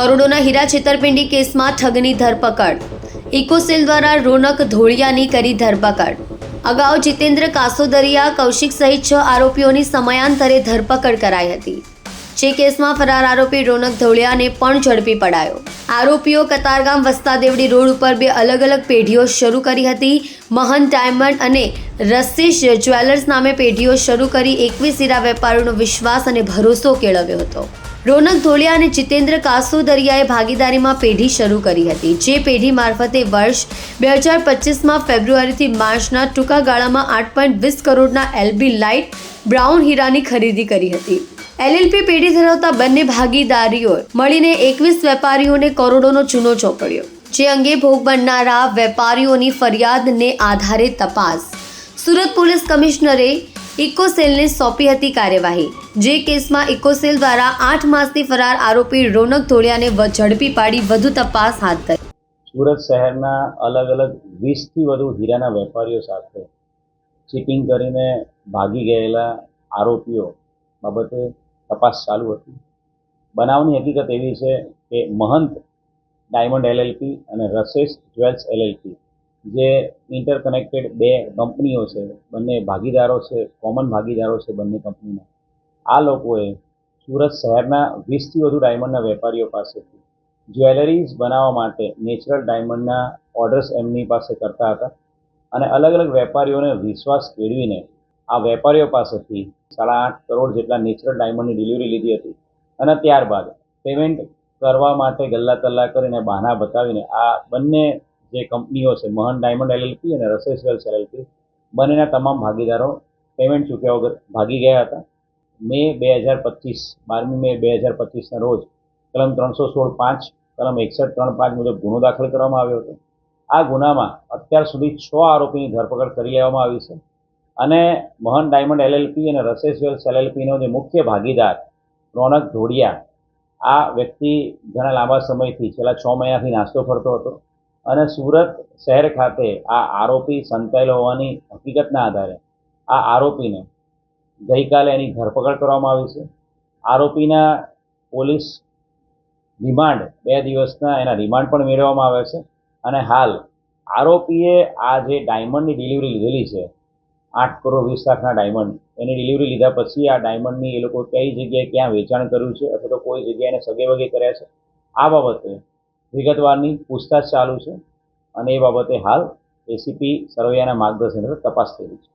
કરોડોના હીરા છેતરપિંડી કેસમાં ઠગની ધરપકડ. ઇકોસેલ દ્વારા રોનક ધોળિયાની કરી ધરપકડ. અગાઉ જીતેન્દ્ર કાસોદરિયા, કૌશિક સહિત છ આરોપીઓની સમયાંતરે ધરપકડ કરાઈ હતી. જે કેસમાં ફરાર આરોપી રોનક ધોળિયાને પણ ઝડપી પડાયો. આરોપીઓ કતારગામ વસ્તા દેવડી રોડ ઉપર બે અલગ અલગ પેઢીઓ શરૂ કરી હતી. મહંત ડાયમંડ અને રસીશ જ્વેલર્સ નામે પેઢીઓ શરૂ કરી એકવીસ હીરા વેપારીનો વિશ્વાસ અને ભરોસો કેળવ્યો હતો. રોનક ધોળિયા અને જીતેન્દ્ર કાસોદરિયાએ ભાગીદારીમાં પેઢી શરૂ કરી હતી. જે પેઢી મારફતે વર્ષ બે હજાર પચીસમાં ફેબ્રુઆરીથી માર્ચના ટૂંકા ગાળામાં આઠ પોઈન્ટ વીસ કરોડના એલબી લાઇટ બ્રાઉન હીરાની ખરીદી કરી હતી. એલએલપી પેઢી ધરાવતા બંને ભાગીદારીઓ મળીને એકવીસ વેપારીઓને કરોડોનો ચૂનો ચોપડ્યો. જે અંગે ભોગ બનનારા વેપારીઓની ફરિયાદને આધારે તપાસ. સુરત પોલીસ કમિશનરે ઇકોસેલને સોંપી હતી કાર્યવાહી. જે કેસમાં ઇકોસેલ દ્વારા આઠ માસથી ફરાર આરોપી રોનક ધોળિયાને ઝડપી પાડી વધુ તપાસ હાથ ધરી. સુરત શહેરના અલગ અલગ વીસથી વધુ હીરાના વેપારીઓ સાથે ચીટિંગ કરીને ભાગી ગયેલા આરોપીઓ બાબતે તપાસ ચાલુ હતી. બનાવની હકીકત એવી છે કે મહંત ડાયમંડ એલએલપી અને રસેશ જ્વેલ્સ એલએલપી જે ઇન્ટરકનેક્ટેડ બે કંપનીઓ છે, બંને ભાગીદારો છે કોમન ભાગીદારો છે બંને કંપનીના. આ લોકોએ સુરત શહેરના વીસથી વધુ ડાયમંડના વેપારીઓ પાસેથી જ્વેલરીઝ બનાવવા માટે નેચરલ ડાયમંડના ઓર્ડર્સ એમની પાસે કરતા હતા અને અલગ અલગ વેપારીઓને વિશ્વાસ કેળવીને આ વેપારીઓ પાસેથી સાડા આઠ કરોડ જેટલા નેચરલ ડાયમંડની ડિલિવરી લીધી હતી. અને ત્યારબાદ પેમેન્ટ કરવા માટે ગલ્લા તલ્લા કરીને બહાના બતાવીને આ બંને જે કંપનીઓ છે, મહન ડાયમંડ એલએલપી અને રસેસ વેલ્સ એલએલપી, બંનેના તમામ ભાગીદારો પેમેન્ટ ચૂક્યા વગર ભાગી ગયા હતા. મે બે હજાર પચીસ, બારમી મે બે હજાર પચીસના રોજ કલમ ત્રણસો સોળ પાંચ, કલમ એકસઠ ત્રણ પાંચ મુજબ ગુનો દાખલ કરવામાં આવ્યો હતો. આ ગુનામાં અત્યાર સુધી છ આરોપીની ધરપકડ કરી લેવામાં આવી છે અને મહન ડાયમંડ એલએલપી અને રસેસ વેલ્સ એલએલપીનો જે મુખ્ય ભાગીદાર રોનક ધોડિયા, આ વ્યક્તિ ઘણા લાંબા સમયથી, છેલ્લા છ મહિનાથી નાસ્તો ફરતો હતો. અને સુરત શહેર ખાતે આ આરોપી સંતાયેલો હોવાની હકીકતના આધારે આ આરોપીને ગઈકાલે એની ધરપકડ કરવામાં આવી છે. આરોપીના પોલીસ રિમાન્ડ બે દિવસના એના રિમાન્ડ પણ મેળવવામાં આવે છે. અને હાલ આરોપીએ આ જે ડાયમંડની ડિલિવરી લીધેલી છે, આઠ કરોડ વીસ લાખના ડાયમંડ, એની ડિલિવરી લીધા પછી આ ડાયમંડની એ લોકો કઈ જગ્યાએ ક્યાં વેચાણ કર્યું છે અથવા તો કોઈ જગ્યાએ સગે વગે કર્યા છે, આ બાબતે વિગતવારની પૂછતાછ ચાલુ છે અને એ બાબતે હાલ એસીપી સરવૈયાના માર્ગદર્શન હેઠળ તપાસ થઈ રહી છે.